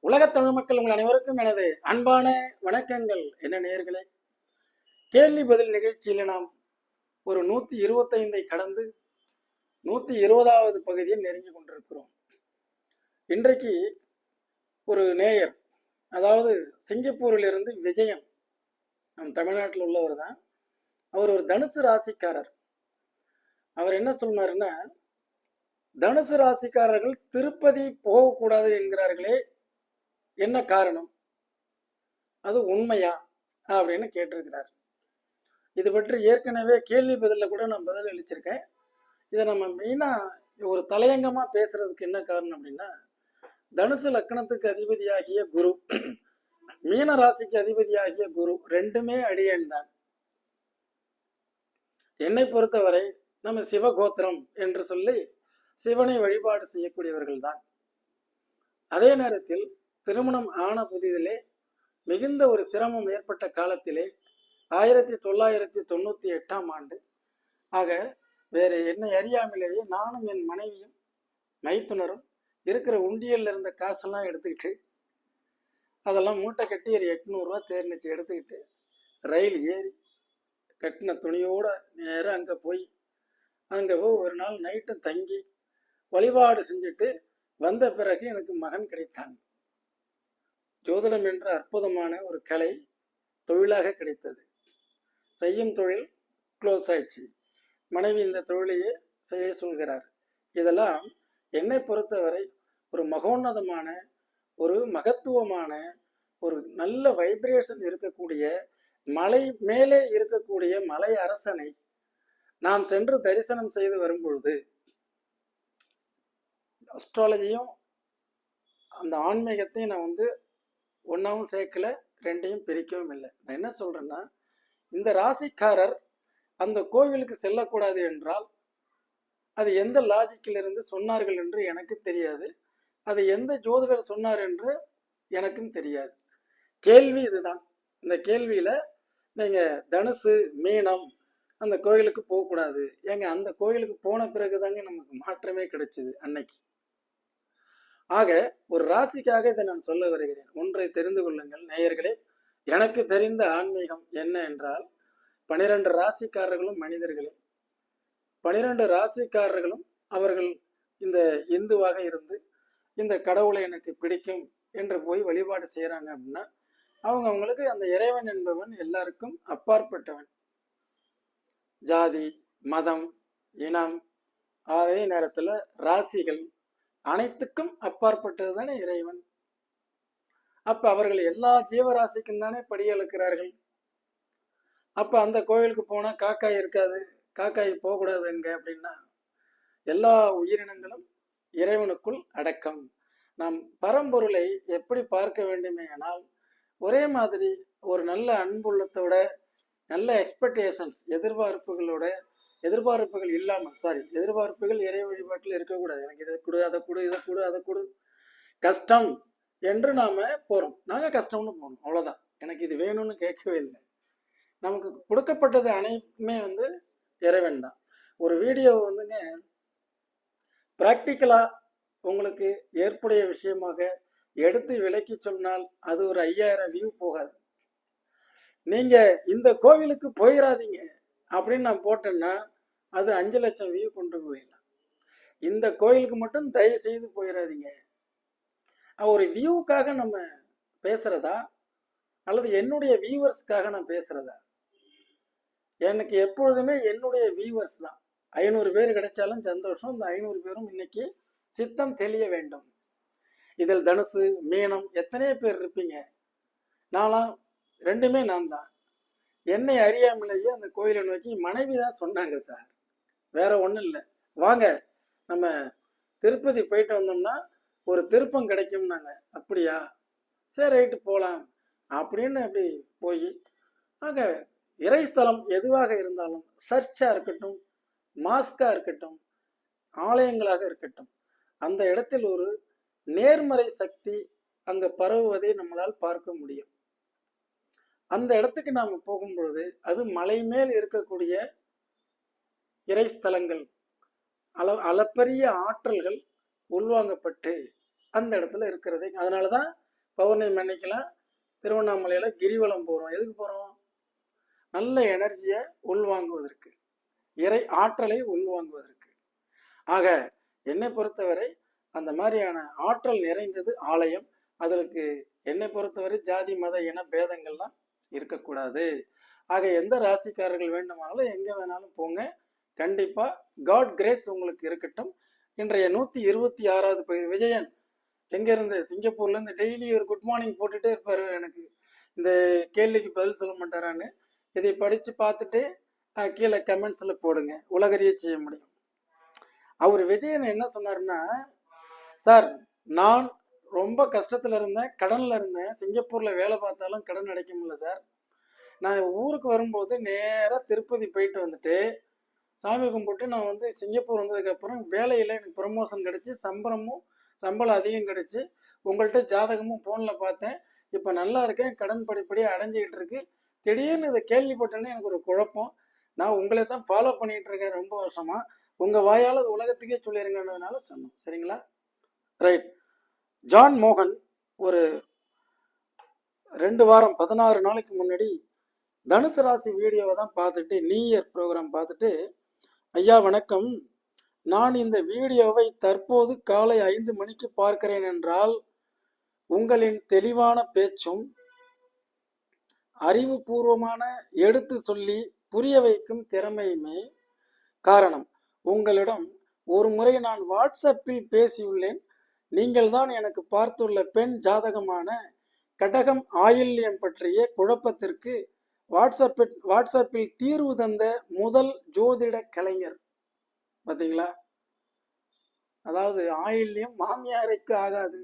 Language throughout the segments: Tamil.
உலகத் தமிழ் மக்கள் உங்கள் அனைவருக்கும் எனது அன்பான வணக்கங்கள். என்ன நேயர்களே? கேள்வி பதில் நிகழ்ச்சியில் நாம் ஒரு நூத்தி இருபத்தைந்தை கடந்து நூத்தி இருபதாவது பகுதியை நெருங்கி கொண்டிருக்கிறோம். இன்றைக்கு ஒரு நேயர் அதாவது சிங்கப்பூரிலிருந்து விஜயம் நம் தமிழ்நாட்டில் உள்ளவர் தான். அவர் ஒரு தனுசு ராசிக்காரர். அவர் என்ன சொன்னார்னா தனுசு ராசிக்காரர்கள் திருப்பதி போகக்கூடாது என்கிறார்களே என்ன காரணம்? அது உண்மையா? அப்படின்னு கேட்டிருக்கிறார். இது பற்றி ஏற்கனவே கேள்வி பதிலில் கூட நான் பதில் அளிச்சிருக்கேன். இதை நம்ம மெயினாக ஒரு தலையங்கமாக பேசுறதுக்கு என்ன காரணம் அப்படின்னா தனுசு லக்கணத்துக்கு அதிபதியாகிய குரு மீன ராசிக்கு அதிபதியாகிய குரு ரெண்டுமே அடியேன் தான். என்னை பொறுத்தவரை நம்ம சிவகோத்திரம் என்று சொல்லி சிவனை வழிபாடு செய்யக்கூடியவர்கள் தான். அதே நேரத்தில் திருமணம் ஆன புதிதிலே மிகுந்த ஒரு சிரமம் ஏற்பட்ட காலத்திலே ஆயிரத்தி தொள்ளாயிரத்தி தொண்ணூத்தி எட்டாம் ஆண்டு. ஆக வேற என்னை அறியாமலேயே நானும் என் மனைவியும் மைத்துனரும் இருக்கிற உண்டியல்ல இருந்த காசெல்லாம் எடுத்துக்கிட்டு அதெல்லாம் மூட்டை கட்டி ஒரு எட்நூறுரூவா தேர்னிச்சு எடுத்துக்கிட்டு ரயில் ஏறி கட்டின துணியோட நேராக அங்கே போய் அங்கே போய் ஒரு நாள் நைட்டு தங்கி வழிபாடு செஞ்சுட்டு வந்த பிறகு எனக்கு மகன் கிடைத்தான். ஜோதிடம் என்ற அற்புதமான ஒரு கலை தொழிலாக கிடைத்தது. செய்யும் தொழில் க்ளோஸ் ஆயிடுச்சு. மனைவி இந்த தொழிலையே செய்ய சொல்கிறார். இதெல்லாம் என்னை பொறுத்தவரை ஒரு மகோன்னதமான ஒரு மகத்துவமான ஒரு நல்ல வைப்ரேஷன் இருக்கக்கூடிய மலை மேலே இருக்கக்கூடிய மலை அரசனை நாம் சென்று தரிசனம் செய்து வரும்பொழுது அஸ்ட்ராலஜியும் அந்த ஆன்மீகத்தையும் நான் வந்து ஒன்றாவும் சேர்க்கல ரெண்டையும் பிரிக்கவும் இல்லை. நான் என்ன சொல்கிறேன்னா இந்த ராசிக்காரர் அந்த கோவிலுக்கு செல்லக்கூடாது என்றால் அது எந்த லாஜிக்கில் இருந்து சொன்னார்கள் என்று எனக்கு தெரியாது. அதை எந்த ஜோதிடர் சொன்னார் என்று எனக்கும் தெரியாது. கேள்வி இதுதான். இந்த கேள்வியில் நீங்கள் தனுசு மீனம் அந்த கோயிலுக்கு போகக்கூடாது. ஏங்க அந்த கோயிலுக்கு போன பிறகு தாங்க நமக்கு மாற்றமே கிடைச்சிது அன்னைக்கு. ஆக ஒரு ராசிக்காக இதை நான் சொல்ல வருகிறேன். ஒன்றை தெரிந்து கொள்ளுங்கள் நேயர்களே. எனக்கு தெரிந்த ஆன்மீகம் என்ன என்றால் பனிரெண்டு ராசிக்காரர்களும் மனிதர்களே. பனிரெண்டு ராசிக்காரர்களும் அவர்கள் இந்த இந்துவாக இருந்து இந்த கடவுளை எனக்கு பிடிக்கும் என்று போய் வழிபாடு செய்கிறாங்க அப்படின்னா அவங்க அவங்களுக்கு அந்த இறைவன் என்பவன் எல்லாருக்கும் அப்பாற்பட்டவன். ஜாதி மதம் இனம் அதே நேரத்தில் ராசிகள் அனைத்துக்கும் அப்பாற்பட்டது தானே இறைவன்? அப்ப அவர்கள் எல்லா ஜீவராசிக்கும் தானே படியெழுக்கிறார்கள் அப்ப அந்த கோவிலுக்கு போனா காக்காய் இருக்காது காக்காய் போகக்கூடாது எங்க அப்படின்னா எல்லா உயிரினங்களும் இறைவனுக்குள் அடக்கம். நாம் பரம்பொருளை எப்படி பார்க்க வேண்டுமே ஆனால் ஒரே மாதிரி ஒரு நல்ல அன்புள்ளத்தோட நல்ல எக்ஸ்பெக்டேஷன்ஸ் எதிர்பார்ப்புகளோட எதிர்பார்ப்புகள் இல்லாமல் சாரி எதிர்பார்ப்புகள் இறை வழிபாட்டில் இருக்கக்கூடாது. எனக்கு இதை கொடு அதை கொடு இதை கொடு அதை கொடு. கஷ்டம் என்று நாம போறோம். நாங்கள் கஷ்டம்னு போனோம் அவ்வளோதான் எனக்கு இது வேணும்னு கேட்கவே இல்லை. நமக்கு கொடுக்கப்பட்டது அனைத்துமே வந்து இறைவன் தான். ஒரு வீடியோ வந்துங்க ப்ராக்டிக்கலா உங்களுக்கு ஏற்புடைய விஷயமாக எடுத்து விலக்கி சொன்னால் அது ஒரு ஐயாயிரம் வியூ போகாது. நீங்க இந்த கோவிலுக்கு போயிடாதீங்க அப்படின்னு நான் போட்டேன்னா அது அஞ்சு லட்சம் வியூ கொண்டு போயிடலாம். இந்த கோயிலுக்கு மட்டும் தயவு செய்து போயிடாதீங்க. ஒரு வியூவுக்காக நம்ம பேசுறதா? அல்லது என்னுடைய வியூவர்ஸ்க்காக நான் பேசுறதா? எனக்கு எப்பொழுதுமே என்னுடைய வியூவர்ஸ் தான். ஐநூறு பேர் கிடைச்சாலும் சந்தோஷம். இந்த ஐநூறு பேரும் இன்னைக்கு சித்தம் தெளிய வேண்டும். இதில் தனுசு மீனம் எத்தனையோ பேர் இருப்பீங்க. நான்லாம் ரெண்டுமே நான் தான் என்னை அறியாமலேயே அந்த கோயிலை நோக்கி மனைவி தான் சொன்னாங்க சார். வேற ஒன்றும் இல்லை. வாங்க நம்ம திருப்பதி போயிட்டு வந்தோம்னா ஒரு திருப்பம் கிடைக்கும்னாங்க. அப்படியா? சரி ரைட்டு போகலாம் அப்படின்னு அப்படி போய் ஆக இறைஸ்தலம் எதுவாக இருந்தாலும் சர்ச்சாக இருக்கட்டும் மாஸ்காக இருக்கட்டும் ஆலயங்களாக இருக்கட்டும் அந்த இடத்தில் ஒரு நேர்மறை சக்தி அங்கே பரவுவதை நம்மளால் பார்க்க முடியும். அந்த இடத்துக்கு நாம் போகும்பொழுது அது மலை மேல் இருக்கக்கூடிய இறைஸ்தலங்கள் அள அளப்பரிய ஆற்றல்கள் உள்வாங்கப்பட்டு அந்த இடத்துல இருக்கிறது. அதனால தான் பௌர்ணமி அன்னைக்கெல்லாம் திருவண்ணாமலையில் கிரிவலம் போகிறோம் எதுக்கு போகிறோம் நல்ல எனர்ஜியை உள்வாங்குவதற்கு இறை ஆற்றலை உள்வாங்குவதற்கு. ஆக என்னை பொறுத்தவரை அந்த மாதிரியான ஆற்றல் நிறைந்தது ஆலயம். அதற்கு என்னை பொறுத்தவரை ஜாதி மத இன பேதங்கள்லாம் இருக்கக்கூடாது. ஆக எந்த ராசிக்காரர்கள் வேண்டுமானாலும் எங்கே வேணாலும் போங்க. கண்டிப்பாக காட் கிரேஸ் உங்களுக்கு இருக்கட்டும். இன்றைய நூற்றி இருபத்தி ஆறாவது பகுதி விஜயன் எங்கேருந்து? சிங்கப்பூர்லேருந்து டெய்லி ஒரு குட் மார்னிங் போட்டுகிட்டே இருப்பார் எனக்கு. இந்த கேள்விக்கு பதில் சொல்ல மாட்டாரான்னு. இதை படித்து பார்த்துட்டு கீழே கமெண்ட்ஸில் போடுங்க. உலகறிய செய்ய முடியும். அவர் விஜயன் என்ன சொன்னார்னா சார் நான் ரொம்ப கஷ்டத்தில் இருந்தேன். கடனில் இருந்தேன். சிங்கப்பூரில் வேலை பார்த்தாலும் கடன் அடைக்க முடியல சார். நான் ஊருக்கு வரும்போது நேராக திருப்பதி போயிட்டு வந்துட்டு சாமி கும்பிட்டு நான் வந்து சிங்கப்பூர் வந்ததுக்கப்புறம் வேலையில் எனக்கு ப்ரமோஷன் கிடச்சி சம்பளமும் சம்பளம் அதிகம் கிடச்சி உங்கள்கிட்ட ஜாதகமும் ஃபோனில் பார்த்தேன். இப்போ நல்லா இருக்கேன். கடன் படிப்படியாக அடைஞ்சிக்கிட்டு இருக்கு. திடீர்னு இதை கேள்விப்பட்டேன்னு எனக்கு ஒரு குழப்பம். நான் உங்களை தான் ஃபாலோ பண்ணிகிட்டு இருக்கேன் ரொம்ப வருஷமாக உங்கள் வாயால் அது உலகத்துக்கே சொல்லிடுங்கன்றதுனால சொன்னோம் சரிங்களா? ரைட் ஜான் மோகன் ஒரு ரெண்டு வாரம் பதினாறு நாளைக்கு முன்னாடி தனுசு ராசி வீடியோவை தான் பார்த்துட்டு நியூ இயர் ப்ரோக்ராம் பார்த்துட்டு ஐயா வணக்கம். நான் இந்த வீடியோவை தற்போது காலை ஐந்து மணிக்கு பார்க்கிறேன் என்றால் உங்களின் தெளிவான பேச்சும் அறிவுபூர்வமான எடுத்து சொல்லி புரிய வைக்கும் திறமையுமே காரணம். உங்களிடம் ஒரு முறை நான் வாட்ஸ்அப்பில் பேசியுள்ளேன். நீங்கள் தான் எனக்கு பார்த்துள்ள பெண் ஜாதகமான கடகம் ஆயில்யம் பற்றிய குழப்பத்திற்கு வாட்ஸ்அப்பில் வாட்ஸ்அப்பில் தீர்வு தந்த முதல் ஜோதிட கலைஞர். பார்த்தீங்களா அதாவது ஆயில்யம் மாமியாருக்கு ஆகாது.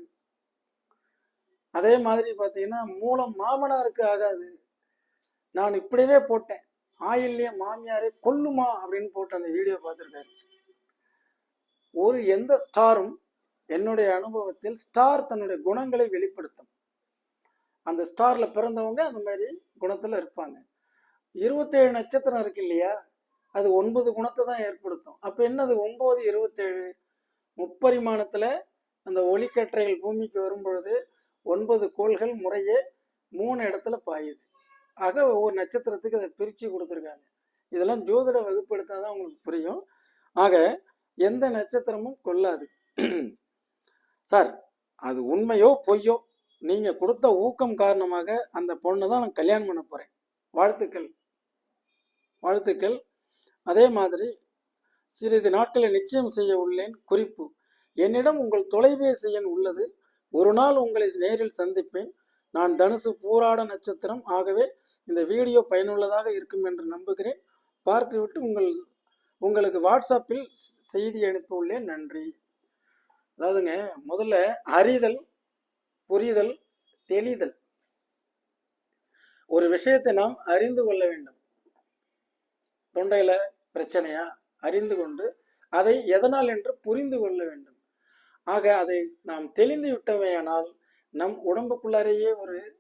அதே மாதிரி பார்த்தீங்கன்னா மூலம் மாமனாருக்கு ஆகாது. நான் இப்படியே போட்டேன். ஆயில்யம் மாமியாரை கொல்லுமா அப்படின்னு போட்டு அந்த வீடியோ பார்த்துருக்காரு. ஒரு எந்த ஸ்டாரும் என்னுடைய அனுபவத்தில் ஸ்டார் தன்னுடைய குணங்களை வெளிப்படுத்தும். அந்த ஸ்டார்ல பிறந்தவங்க அந்த மாதிரி குணத்துல இருப்பாங்க. இருபத்தேழு நட்சத்திரம் இருக்கு இல்லையா? அது ஒன்பது குணத்தை தான் ஏற்படுத்தும். அப்ப என்னது? ஒன்பது இருபத்தேழு முப்பரிமாணத்துல அந்த ஒளிக்கற்றைகள் பூமிக்கு வரும் பொழுது ஒன்பது கோள்கள் முறையே மூணு இடத்துல பாயுது. ஆக ஒவ்வொரு நட்சத்திரத்துக்கு அதை பிரித்து கொடுத்துருக்காங்க. இதெல்லாம் ஜோதிட வகுப்பு எடுத்தால் தான் உங்களுக்கு புரியும். ஆக எந்த நட்சத்திரமும் கொள்ளாது. சார் அது உண்மையோ பொய்யோ நீங்கள் கொடுத்த ஊக்கம் காரணமாக அந்த பொண்ணை தான் நான் கல்யாணம் பண்ண போகிறேன் வாழ்த்துக்கள். வாழ்த்துக்கள். அதே மாதிரி சிறிது நாட்களை நிச்சயம் செய்ய உள்ளேன். குறிப்பு என்னிடம் உங்கள் தொலைபேசி எண் உள்ளது. ஒரு நாள் உங்களை நேரில் சந்திப்பேன். நான் தனுசு பூராட நட்சத்திரம். ஆகவே இந்த வீடியோ பயனுள்ளதாக இருக்கும் என்று நம்புகிறேன். பார்த்துவிட்டு உங்கள் உங்களுக்கு வாட்ஸ்அப்பில் செய்தி அனுப்பியுள்ளேன் உள்ளேன். நன்றி. அதாவதுங்க முதல்ல அறிதல் புரிதல் தெளிதல். ஒரு விஷயத்தை நாம் அறிந்து கொள்ள வேண்டும். தொண்டையில பிரச்சனையா? அறிந்து கொண்டு அதை எதனால் என்று புரிந்து கொள்ள வேண்டும். ஆக அதை நாம் தெளிந்து விட்டவையானால் நம் உடம்புக்குள்ளாரையே ஒரு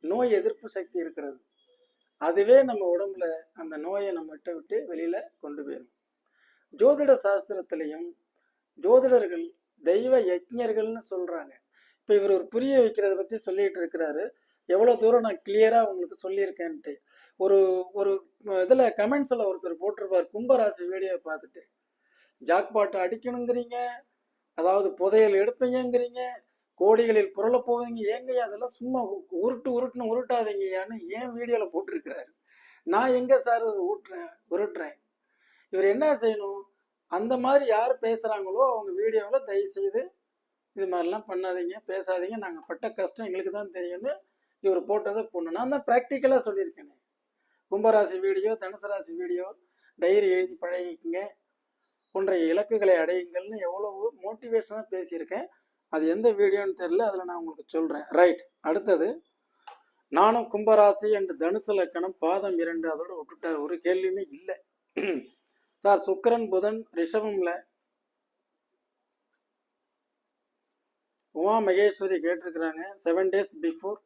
நோய் எதிர்ப்பு சக்தி இருக்கிறது. அதுவே நம்ம உடம்புல அந்த நோயை நம்ம விட்டு விட்டு வெளியில கொண்டு போயிடும் ஜோதிட சாஸ்திரத்திலையும் ஜோதிடர்கள் தெய்வ யஜ்ஞர்கள்னு சொல்றாங்க. இப்போ இவர் ஒரு புரிய வைக்கிறத பத்தி சொல்லிட்டு இருக்கிறாரு. எவ்வளோ தூரம் நான் கிளியரா உங்களுக்கு சொல்லியிருக்கேன்ட்டு. ஒரு ஒரு இதில் கமெண்ட்ஸில் ஒருத்தர் போட்டிருப்பார் கும்பராசி வீடியோவை பார்த்துட்டு. ஜாக்பாட்டை அடிக்கணுங்கிறீங்க அதாவது புதையல் எடுப்பீங்கங்கிறீங்க கோடிகளில் புரள போவீங்க ஏங்கய்யா அதெல்லாம் சும்மா உ- உருட்டு உருட்டுன்னு உருட்டாதீங்கய்யான்னு ஏன் வீடியோவில் போட்டிருக்கிறாரு? நான் எங்கே சார் அதை ஊட்டுறேன் உருட்டுறேன்? இவர் என்ன செய்யணும்? அந்த மாதிரி யார் பேசுகிறாங்களோ அவங்க வீடியோவில் தயவு செய்து இது மாதிரிலாம் பண்ணாதீங்க பேசாதீங்க. நாங்கள் பட்ட கஷ்டம் எங்களுக்கு தான் தெரியும்னு இவர் போட்டதை போடணும். நான் தான் ப்ராக்டிக்கலாக சொல்லியிருக்கேனே. கும்பராசி வீடியோ தனுசு ராசி வீடியோ டைரி எழுதி பழகிக்குங்க. போன்ற இலக்குகளை அடையுங்கள்னு எவ்வளவு மோட்டிவேஷனாக பேசியிருக்கேன். அது எந்த வீடியோன்னு தெரியல அதில் நான் உங்களுக்கு சொல்கிறேன் ரைட் அடுத்தது நானும் கும்பராசி அண்டு தனுசு லக்கணம் பாதம் இரண்டு அதோட விட்டுட்டார் ஒரு கேள்வியுமே இல்லை. சார் சுக்கரன் புதன் ரிஷபம்ல. உமா மகேஸ்வரி கேட்டிருக்கிறாங்க. செவன் டேஸ் பிஃபோர்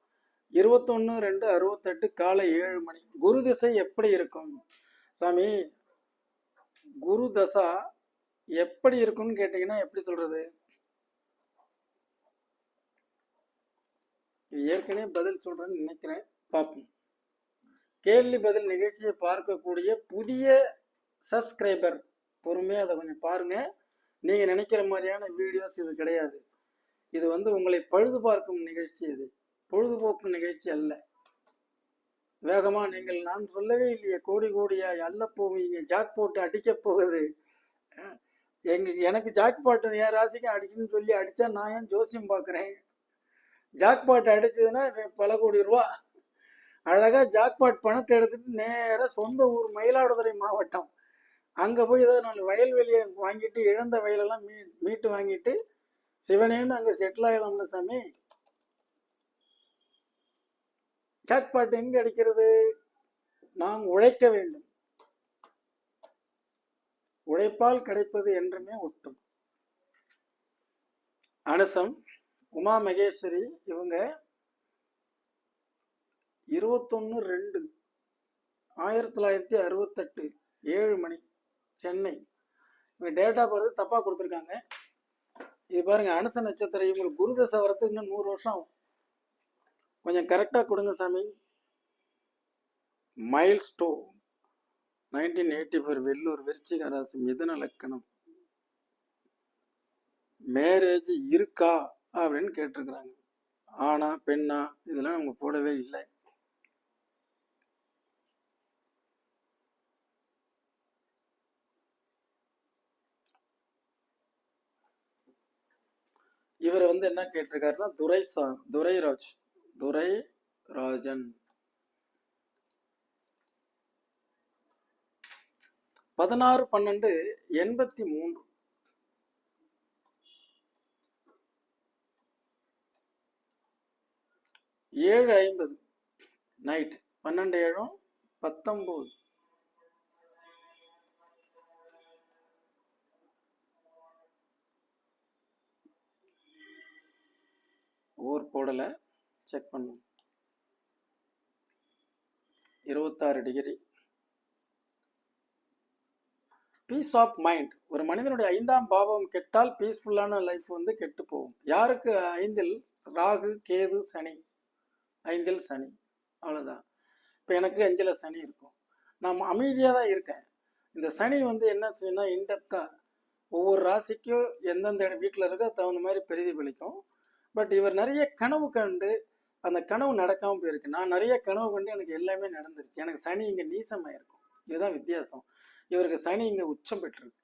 இருபத்தொன்று ரெண்டு அறுபத்தெட்டு காலை ஏழு மணி. குரு திசை எப்படி இருக்கும்? சாமி குரு தசா எப்படி இருக்கும்னு கேட்டிங்கன்னா எப்படி சொல்றது? இது ஏற்கனவே பதில் சொல்றேன்னு நினைக்கிறேன். பார்ப்போம் கேள்வி பதில் நிகழ்ச்சியை பார்க்கக்கூடிய புதிய சப்ஸ்கிரைபர் பொறுமையாக அதை கொஞ்சம் பாருங்கள் நீங்கள் நினைக்கிற மாதிரியான வீடியோஸ் இது கிடையாது. இது வந்து உங்களை பழுது பார்க்கும் நிகழ்ச்சி இது. பொழுதுபோக்கு நிகழ்ச்சி அல்ல. வேகமாக நீங்கள் நான் சொல்லவே இல்லையே கோடி கோடியாக அல்ல போவீங்க ஜாக் போட்டு அடிக்க போகுது. எங்க எனக்கு ஜாக் பாட்டு என் ராசிக்கு அடிக்கணும்னு சொல்லி அடித்தா நான் ஏன் ஜோசியம் பார்க்குறேன் ஜாக் பாட்டு அடிச்சதுன்னா பல கோடி ரூபா. அழகாக ஜாக்பாட் பணத்தை எடுத்துட்டு நேராக சொந்த ஊர் மயிலாடுதுறை மாவட்டம். அங்கே போய் ஏதோ நாலு வயல்வெளியை வாங்கிட்டு இழந்த வயலெல்லாம் மீ மீட்டு வாங்கிட்டு சிவனேன்னு அங்கே செட்டில் ஆகலாம்ல சாமி? ஜாக்பாட் எங்கே அடிக்கிறது? நாம் உழைக்க வேண்டும். உழைப்பால் கிடைப்பது என்றுமே ஒட்டும். அனுசம் உமா மகேஸ்வரி இவங்க இருபத்தொன்று ரெண்டு ஆயிரத்தி தொள்ளாயிரத்தி அறுபத்தெட்டு ஏழு மணி. சென்னை. இவங்க டேட் ஆஃப் பர்த் தப்பாக கொடுத்துருக்காங்க. இது பாருங்க அனுச நட்சத்திரம் இவங்களுக்கு குரு தசை வரத்துக்கு இன்னும் நூறு வருஷம் ஆகும். கொஞ்சம் கரெக்டாக கொடுங்க சாமி. Milestone nineteen eighty four Vellur விருச்சிக ராசி மிதன லக்கணம். மேரேஜ் இருக்கா? அப்படின்னு கேட்டிருக்கிறாங்க. ஆனா பெண்ணா இதெல்லாம் அவங்க போடவே இல்லை. இவர் வந்து என்ன கேட்டிருக்காருன்னா துரை சா துரைராஜ் துரை ராஜன் பதினாறு பன்னெண்டு எண்பத்தி மூன்று. ஏழு ஐம்பது. நைட் பன்னெண்டு ஏழும் பத்தொம்போது. ஊர் போடலை செக் பண்ணும் இருபத்தாறு டிகிரி பீஸ் ஆஃப் மைண்ட் ஒரு மனிதனுடைய ஐந்தாம் பாவம் கெட்டால் பீஸ்ஃபுல்லான லைஃப் வந்து கெட்டு போகும். யாருக்கு ஐந்தில்? ராகு கேது சனி. ஐந்தில் சனி. அவ்வளோதான் இப்போ எனக்கு அஞ்சில் சனி இருக்கும். நான் அமைதியாக தான் இருக்கேன். இந்த சனி வந்து என்ன செய்யணும் இன்டெப்த்தாக ஒவ்வொரு ராசிக்கும் எந்தெந்த வீட்டில் இருக்கோ தகுந்த மாதிரி பிரதிபலிக்கும். பட் இவர் நிறைய கனவு கண்டு அந்த கனவு நடக்காமல் போயிருக்கு. நான் நிறைய கனவு கண்டு எனக்கு எல்லாமே நடந்துருச்சு. எனக்கு சனி இங்கே நீசமாக இருக்கும். இதுதான் வித்தியாசம். இவருக்கு சனி இங்கே உச்சம் பெற்றிருக்கு.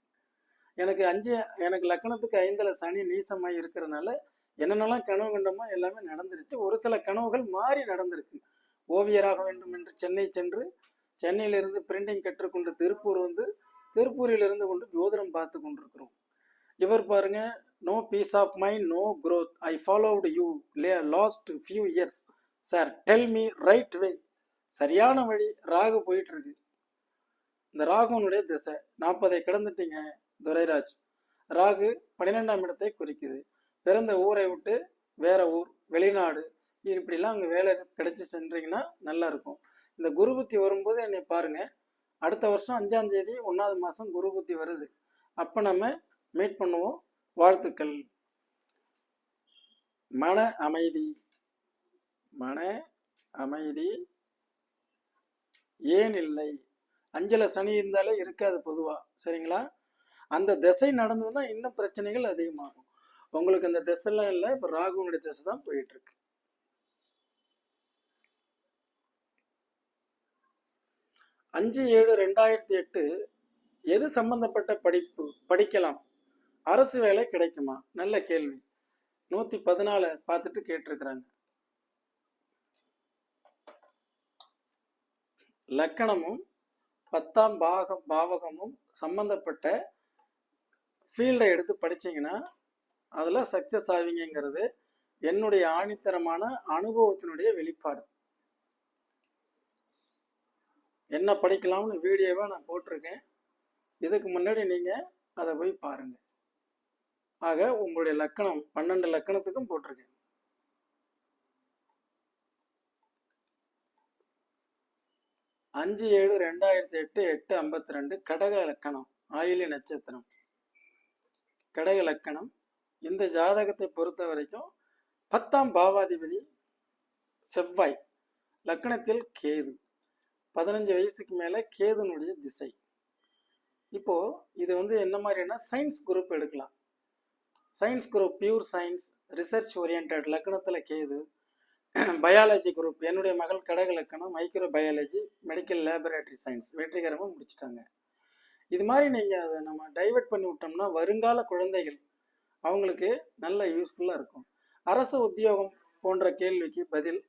எனக்கு அஞ்சு எனக்கு லக்கணத்துக்கு ஐந்தில் சனி நீசமாக இருக்கிறனால என்னென்னலாம் கனவு கண்டமோ எல்லாமே நடந்துருச்சு. ஒரு சில கனவுகள் மாறி நடந்திருக்கு. ஓவியராக வேண்டும் என்று சென்னை சென்று சென்னையிலிருந்து பிரிண்டிங் கற்றுக்கொண்டு திருப்பூர் வந்து திருப்பூரில் இருந்து கொண்டு ஜோதிடம் பார்த்து கொண்டிருக்கிறோம். இவர் பாருங்கள் no peace of mind no growth I ஃபாலோவுடு you லே last few years sir tell me right way சரியான வழி ராகு போயிட்டுருக்கு. இந்த ராகுனுடைய திசை. நாற்பதை கிடந்துட்டீங்க துரைராஜ். ராகு பன்னிரெண்டாம் இடத்தை குறிக்குது. பிறந்த ஊரை விட்டு வேற ஊர் வெளிநாடு. இப்படிலாம் அங்கே வேலை கிடைச்சி சென்றீங்கன்னா நல்லா இருக்கும் இந்த குரு புத்தி வரும்போது என்னை பாருங்க. அடுத்த வருஷம் அஞ்சாம் தேதி ஒன்றாவது மாதம் குரு புத்தி வருது. அப்போ நம்ம மீட் பண்ணுவோம். வாழ்த்துக்கள். மன அமைதி. மன அமைதி ஏன் இல்லை? அஞ்சல சனி இருந்தாலே இருக்காது பொதுவாக சரிங்களா? அந்த திசை நடந்ததுன்னா இன்னும் பிரச்சனைகள் அதிகமாகும். உங்களுக்கு அந்த திசைலாம் இல்லை இப்போ ராகுனுடைய திசை தான் போயிட்டு இருக்கு அஞ்சு ஏழு ரெண்டாயிரத்தி எட்டு எது சம்பந்தப்பட்ட படிப்பு? படிக்கலாம். அரசு வேலை கிடைக்குமா? நல்ல கேள்வி. நூத்தி பதினால பார்த்துட்டு கேட்டிருக்கிறாங்க. லக்கணமும் பத்தாம் பாகம் பாவகமும் சம்பந்தப்பட்ட ஃபீல்டை எடுத்து படிச்சீங்கன்னா அதில் சக்ஸஸ் ஆவீங்கிறது என்னுடைய ஆணித்தரமான அனுபவத்தினுடைய வெளிப்பாடு. என்ன படிக்கலாம்னு வீடியோவை நான் போட்டிருக்கேன். இதுக்கு முன்னாடி நீங்கள் அதை போய் பாருங்கள் ஆக உங்களுடைய லக்கணம் பன்னெண்டு லக்கணத்துக்கும் போட்டிருக்கேன். அஞ்சு ஏழு ரெண்டாயிரத்தி எட்டு எட்டு ஐம்பத்தி ரெண்டு கடக லக்கணம் ஆயுளி நட்சத்திரம். கடக லக்கணம் இந்த ஜாதகத்தை பொறுத்த வரைக்கும் பத்தாம் பாவாதிபதி செவ்வாய் லக்கணத்தில் கேது. பதினஞ்சு வயசுக்கு மேலே கேதுனுடைய திசை. இப்போ இது வந்து என்ன மாதிரினா சயின்ஸ் குரூப் எடுக்கலாம். Science group pure science research orient லக்னத்தில் கேது. பயாலஜி குரூப் என்னுடைய மகள் கடக லக்கணம் microbiology medical laboratory science வெற்றிகரமாக முடிச்சிட்டாங்க. இது மாதிரி நீங்கள் அதை நம்ம டைவர்ட் பண்ணி விட்டோம்னா வருங்கால குழந்தைகள் அவங்களுக்கு நல்ல யூஸ்ஃபுல்லாக இருக்கும். அரசு உத்தியோகம் போன்ற கேள்விக்கு பதில்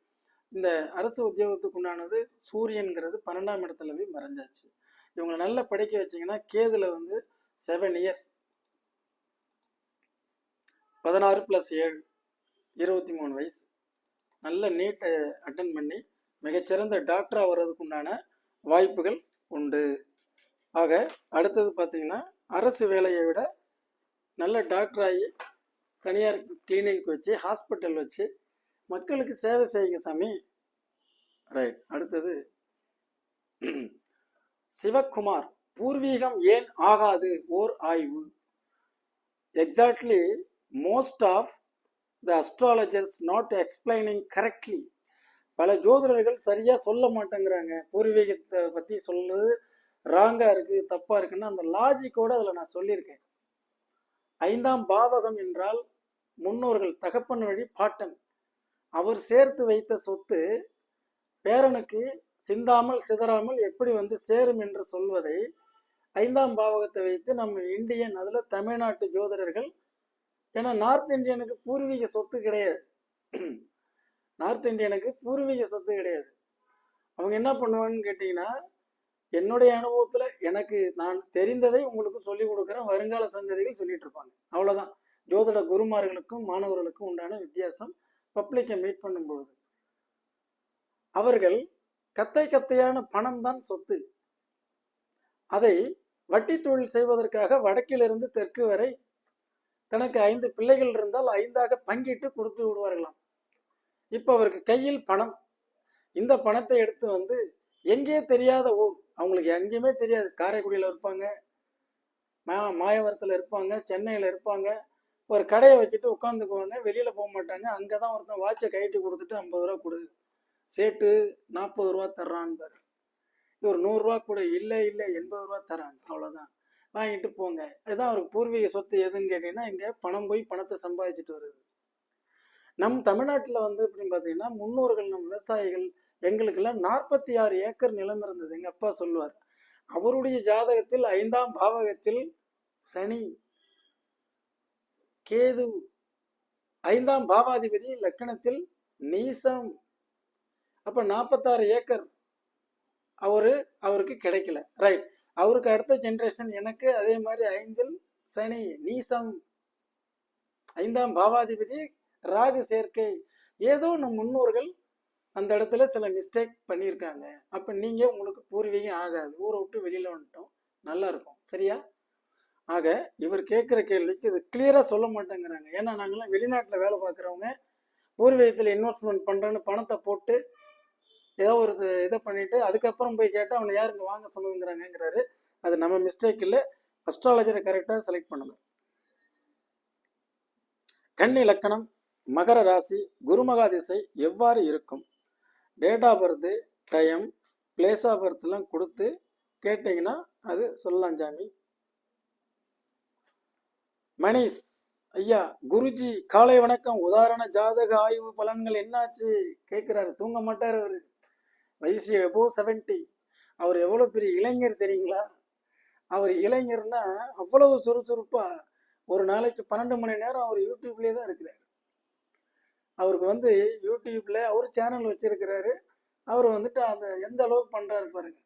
இந்த அரசு உத்தியோகத்துக்கு உண்டானது சூரியன்கிறது பன்னெண்டாம் இடத்துல போய் மறைஞ்சாச்சு. இவங்களை நல்லா படிக்க வச்சிங்கன்னா கேதில் வந்து செவன் இயர்ஸ் பதினாறு ப்ளஸ் ஏழு இருபத்தி மூணு வயசு. நல்ல நீட்டை அட்டன் பண்ணி மிகச்சிறந்த டாக்டராக வர்றதுக்கு உண்டான வாய்ப்புகள் உண்டு. ஆக அடுத்தது பார்த்தீங்கன்னா அரசு வேலையை விட நல்ல டாக்டராகி தனியார் கிளினிக் வச்சு ஹாஸ்பிட்டல் வச்சு மக்களுக்கு சேவை செய்யுங்க சாமி. ரைட் அடுத்தது சிவக்குமார் பூர்வீகம் ஏன் ஆகாது? ஓர் ஆய்வு. Exactly most of the astrologers not explaining correctly பல ஜோதிடர்கள் சரியாக சொல்ல மாட்டேங்கிறாங்க. பூர்வீகத்தை பற்றி சொல்றது ராங்காக இருக்குது தப்பாக இருக்குன்னு அந்த லாஜிக்கோடு அதில் நான் சொல்லியிருக்கேன். ஐந்தாம் பாவகம் என்றால் முன்னோர்கள் தகப்பன் வழி பாட்டன். அவர் சேர்த்து வைத்த சொத்து பேரனுக்கு சிந்தாமல் சிதறாமல் எப்படி வந்து சேரும் என்று சொல்வதை ஐந்தாம் பாவகத்தை வைத்து நம்ம இந்தியன் அதில் தமிழ்நாட்டு ஜோதிடர்கள் ஏன்னா நார்த் இந்தியனுக்கு பூர்வீக சொத்து கிடையாது. நார்த் இந்தியனுக்கு பூர்வீக சொத்து கிடையாது. அவங்க என்ன பண்ணுவாங்கன்னு கேட்டிங்கன்னா என்னுடைய அனுபவத்தில் எனக்கு நான் தெரிந்ததை உங்களுக்கு சொல்லிக் கொடுக்குறேன். வருங்கால சந்ததிகள் சொல்லிட்டு இருப்பாங்க. அவ்வளோதான் ஜோதிட குருமார்களுக்கும் மாணவர்களுக்கும் உண்டான வித்தியாசம் பப்ளிக்கை மீட் பண்ணும்பொழுது. அவர்கள் கத்தை கத்தையான பணம் தான் சொத்து. அதை வட்டி தொழில் செய்வதற்காக வடக்கிலிருந்து தெற்கு வரை தனக்கு ஐந்து பிள்ளைகள் இருந்தால் ஐந்தாக பங்கிட்டு கொடுத்து விடுவார்களாம். இப்போ அவருக்கு கையில் பணம். இந்த பணத்தை எடுத்து வந்து எங்கே தெரியாத ஊர் அவங்களுக்கு எங்கேயுமே தெரியாது. காரைக்குடியில் இருப்பாங்க. மா மாயவரத்தில் இருப்பாங்க சென்னையில் இருப்பாங்க. ஒரு கடையை வச்சுட்டு உட்காந்துக்குவாங்க. வெளியில் போக மாட்டாங்க. அங்கே தான் ஒருத்தன் வாட்சை கைட்டு கொடுத்துட்டு ஐம்பது ரூபா கொடு. சேட்டு நாற்பது ரூபா தர்றான்பார். இவர் நூறுரூவா கொடு. இல்லை இல்லை எண்பது ரூபா தரான் அவ்வளோதான் வாங்கிட்டு போங்க. அதுதான் அவருக்கு பூர்வீக சொத்து எதுன்னு கேட்டிங்கன்னா இங்கே பணம் போய் பணத்தை சம்பாதிச்சுட்டு வருது. நம் தமிழ்நாட்டில் வந்து எப்படின்னு பார்த்தீங்கன்னா முன்னோர்கள் நம் விவசாயிகள் எங்களுக்கெல்லாம் நாற்பத்தி ஆறு ஏக்கர் நிலம் இருந்தது. எங்கள் அப்பா சொல்லுவார். அவருடைய ஜாதகத்தில் ஐந்தாம் பாவகத்தில் சனி கேது ஐந்தாம் பாவாதிபதி லக்கணத்தில் நீசம். அப்போ நாற்பத்தாறு ஏக்கர் அவரு அவருக்கு கிடைக்கல. ரைட் அவருக்கு அடுத்த ஜென்ரேஷன் எனக்கு அதே மாதிரி ஐந்தில் சனி நீசம் ஐந்தாம் பாவாதிபதி ராகு சேர்க்கை ஏதோ நம் முன்னோர்கள் அந்த இடத்துல சில மிஸ்டேக் பண்ணியிருக்காங்க. அப்போ நீங்கள் உங்களுக்கு பூர்வீகம் ஆகாது. ஊரை விட்டு வெளியில் வந்துட்டோம். நல்லா இருக்கும். சரியா? ஆக இவர் கேட்குற கேள்விக்கு இது கிளியராக சொல்ல மாட்டேங்கிறாங்க. ஏன்னா நாங்களாம் வெளிநாட்டில் வேலை பார்க்குறவங்க பூர்வீகத்தில் இன்வெஸ்ட்மெண்ட் பண்ணுறேன்னு பணத்தை போட்டு ஏதோ ஒரு இதை பண்ணிட்டு அதுக்கப்புறம் போய் கேட்டால் அவனை யாருங்க வாங்க சொல்லுங்கிறாங்கிறாரு அது நம்ம மிஸ்டேக் இல்லை. அஸ்ட்ராலஜரை கரெக்டாக செலக்ட் பண்ணுங்க. கன்னி லக்கணம் மகர ராசி குருமகா திசை எவ்வாறு இருக்கும்? Date of birth time place of பர்த்லாம் கொடுத்து கேட்டிங்கன்னா அது சொல்லலாம் ஜாமி மணிஷ் ஐயா குருஜி காலை வணக்கம். உதாரண ஜாதக ஆய்வு பலன்கள் என்னாச்சு? கேட்குறாரு தூங்க மாட்டார் அவர். வயசு எபோ செவன்ட்டி அவர் எவ்வளோ பெரிய இளைஞர் தெரியுங்களா? அவர் இளைஞர்னா அவ்வளவு சுறுசுறுப்பாக ஒரு நாளைக்கு பன்னெண்டு மணி நேரம் அவர் யூடியூப்லேயே தான் இருக்கிறார். அவருக்கு வந்து யூடியூப்பில் அவர் சேனல் வச்சிருக்கிறாரு. அவர் வந்துட்டு அந்த எந்த அளவுக்கு பண்ணுறாரு பாருங்க.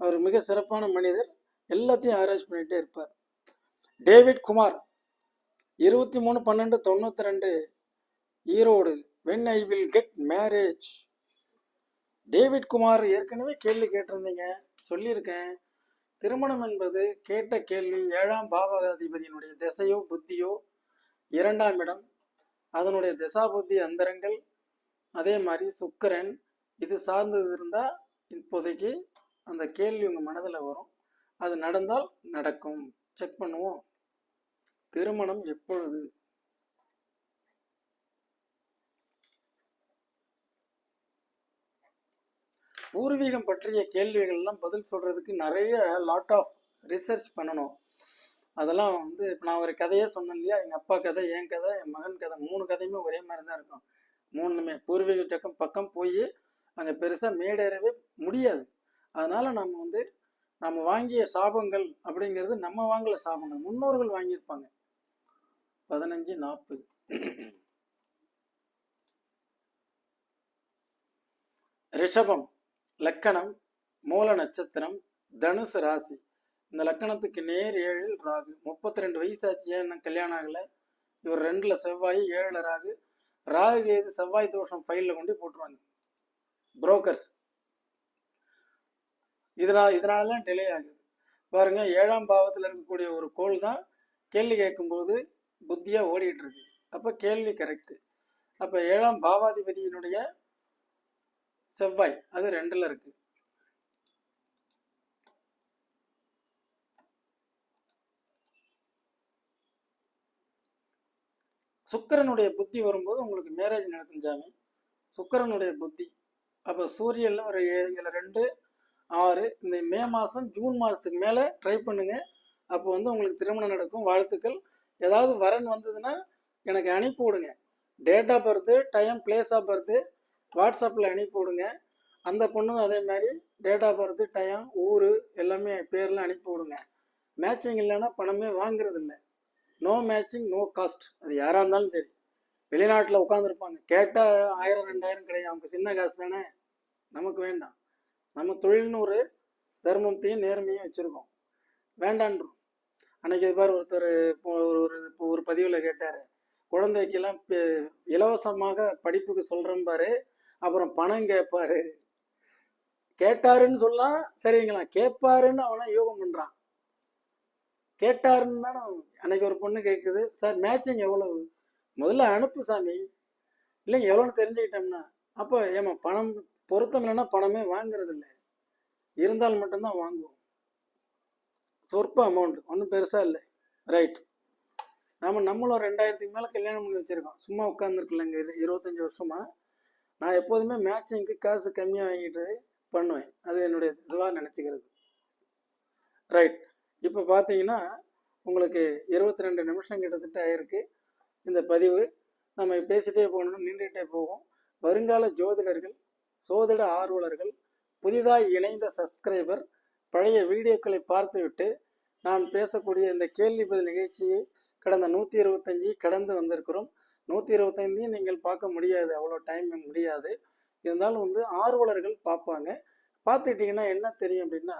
அவர் மிக சிறப்பான மனிதர். எல்லாத்தையும் ஆராய்ச்சி பண்ணிகிட்டே இருப்பார். டேவிட் குமார் இருபத்தி மூணு பன்னெண்டு தொண்ணூற்றி ரெண்டு. Erode when I will get marriage David Kumar ஏற்கனவே கேள்வி கேட்டிருந்தீங்க சொல்லியிருக்கேன். திருமணம் என்பது கேட்ட கேள்வி ஏழாம் பாவகாதிபதியினுடைய திசையோ புத்தியோ? இரண்டாம் இடம் அதனுடைய திசாபுத்தி அந்தரங்கள் அதே மாதிரி சுக்கரன் இது சார்ந்தது இருந்தால் இப்போதைக்கு அந்த கேள்வி உங்கள் மனதில் வரும். அது நடந்தால் நடக்கும். செக் பண்ணுவோம். திருமணம் எப்பொழுது? பூர்வீகம் பற்றிய கேள்விகள்லாம் பதில் சொல்றதுக்கு நிறைய லாட் ஆஃப் ரிசர்ச் பண்ணணும். அதெல்லாம் வந்து இப்போ நான் ஒரு கதையே சொன்னேன் இல்லையா? எங்கள் அப்பா கதை என் கதை என் மகன் கதை மூணு கதையுமே ஒரே மாதிரி தான் இருக்கும். மூணுமே பூர்வீக சக்கம் பக்கம் போய் அங்கே பெருசாக மேடேறவே முடியாது. அதனால நம்ம வந்து நம்ம வாங்கிய சாபங்கள் அப்படிங்கிறது நம்ம வாங்கல சாபங்கள். முன்னோர்கள் வாங்கியிருப்பாங்க. பதினஞ்சு நாற்பது. ரிஷபம். லக்கணம் மூல நட்சத்திரம் தனுசு ராசி. இந்த லக்கணத்துக்கு நேர் ஏழில் ராகு. முப்பத்தி ரெண்டு வயசாச்சு ஏன் கல்யாணம் ஆகலை? இவர் ரெண்டுல செவ்வாய் ஏழில் ராகு. ராகு கேது செவ்வாய் தோஷம் ஃபைலில் கொண்டு போட்டுருவாங்க. புரோக்கர்ஸ் இதனால் இதனால தான் டிலே ஆகுது. பாருங்க ஏழாம் பாவத்தில் இருக்கக்கூடிய ஒரு கோல் தான் கேள்வி கேட்கும்போது புத்தியாக ஓடிட்டு இருக்கு. அப்போ கேள்வி கரெக்டு அப்போ ஏழாம் பாவாதிபதியினுடைய செவ்வாய் அது ரெண்டுல இருக்கு. சுக்கிரனுடைய புத்தி வரும்போது உங்களுக்கு மேரேஜ் நடக்கும் ஜாமி. சுக்கரனுடைய புத்தி. அப்போ சூரியன்ல ஒரு ஏ- இதுல ரெண்டு ஆறு இந்த மே மாதம் ஜூன் மாதத்துக்கு மேலே ட்ரை பண்ணுங்க. அப்போ வந்து உங்களுக்கு திருமணம் நடக்கும் வாழ்த்துக்கள். ஏதாவது வரன் வந்ததுன்னா எனக்கு அனுப்பி விடுங்க. Date of birth time place of birth வாட்ஸ்அப்பில் அனுப்பி விடுங்க. அந்த பொண்ணும் அதே மாதிரி டேட் ஆஃப் பர்த்து டைம் ஊர் எல்லாமே பேரில் அனுப்பி விடுங்க. மேட்சிங் இல்லைன்னா பணமே வாங்குறது இல்லை நோ மேட்சிங் நோ காஸ்ட் அது யாராக இருந்தாலும் சரி. வெளிநாட்டில் உட்காந்துருப்பாங்க கேட்டால் ஆயிரம் ரெண்டாயிரம் கிடையாது. அவங்க சின்ன காசு தானே. நமக்கு வேண்டாம். நம்ம தொழில்னு ஒரு தர்மத்தையும் நேர்மையும் வச்சுருக்கோம். வேண்டான்றோம். அன்னைக்கு இது பாரு ஒருத்தர் இப்போ ஒரு ஒரு இப்போ ஒரு பதிவில் கேட்டார். குழந்தைக்கெல்லாம் இலவசமாக படிப்புக்கு சொல்கிறேன் பாரு. அப்புறம் பணம் கேட்பாரு கேட்டாருன்னு சொல்லலாம் சரிங்களா கேட்பாருன்னு அவனை யோகம் பண்ணுறான் கேட்டாருன்னு தானே அன்னைக்கு ஒரு பொண்ணு கேட்குது சார் மேட்சிங் எவ்வளவு? முதல்ல அனுப்பு சாமி. இல்லைங்க எவ்வளோன்னு தெரிஞ்சுக்கிட்டோம்னா. அப்போ ஏமா பணம் பொருத்தம் இல்லைன்னா பணமே வாங்குறது இல்லை இருந்தால் மட்டும்தான் வாங்குவோம். சொற்ப அமௌண்ட் ஒன்றும் பெருசாக இல்லை. ரைட் நாம நம்மளும் ரெண்டாயிரத்துக்கு மேலே கல்யாணம் பண்ணி வச்சுருக்கோம். சும்மா உட்காந்துருக்கலங்க இருபத்தஞ்சி வருஷமா. நான் எப்போதுமே மேட்சிங்க்கு காசு கம்மியாக வாங்கிட்டு பண்ணுவேன். அது என்னுடைய இதுவாக நினச்சிக்கிறது. ரைட் இப்போ பார்த்தீங்கன்னா உங்களுக்கு இருபத்தி ரெண்டு நிமிஷம் கிட்டத்தட்ட ஆயிருக்கு. இந்த பதிவு நம்ம பேசிட்டே போகணும் நின்றுட்டே போவோம் வருங்கால ஜோதிடர்கள் சோதிட ஆர்வலர்கள் புதிதாக இணைந்த சப்ஸ்கிரைபர் பழைய வீடியோக்களை பார்த்துவிட்டு நான் பேசக்கூடிய இந்த கேள்வி பதில் நிகழ்ச்சியை கடந்த நூற்றி இருபத்தஞ்சி கடந்து வந்திருக்கிறோம். நூற்றி இருபத்தைந்தையும் நீங்கள் பார்க்க முடியாது. அவ்வளோ டைம் முடியாது. இருந்தாலும் வந்து ஆர்வலர்கள் பார்ப்பாங்க. பார்த்துக்கிட்டிங்கன்னா என்ன தெரியும் அப்படின்னா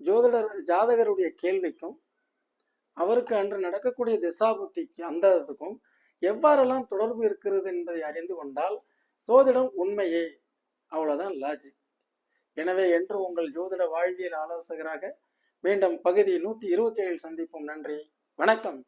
ஜோதிடர் ஜாதகருடைய கேள்விக்கும் அவருக்கு அன்று நடக்கக்கூடிய திசாபுத்திக்கு அந்ததுக்கும் எவ்வாறெல்லாம் தொடர்பு இருக்கிறது என்பதை அறிந்து கொண்டால் சோதிடம் உண்மையே. அவ்வளோதான் லாஜிக் எனவே என்று உங்கள் ஜோதிட வாழ்வியல் ஆலோசகராக மீண்டும் பகுதி நூற்றி இருபத்தி ஏழில் சந்திப்போம். நன்றி. வணக்கம்.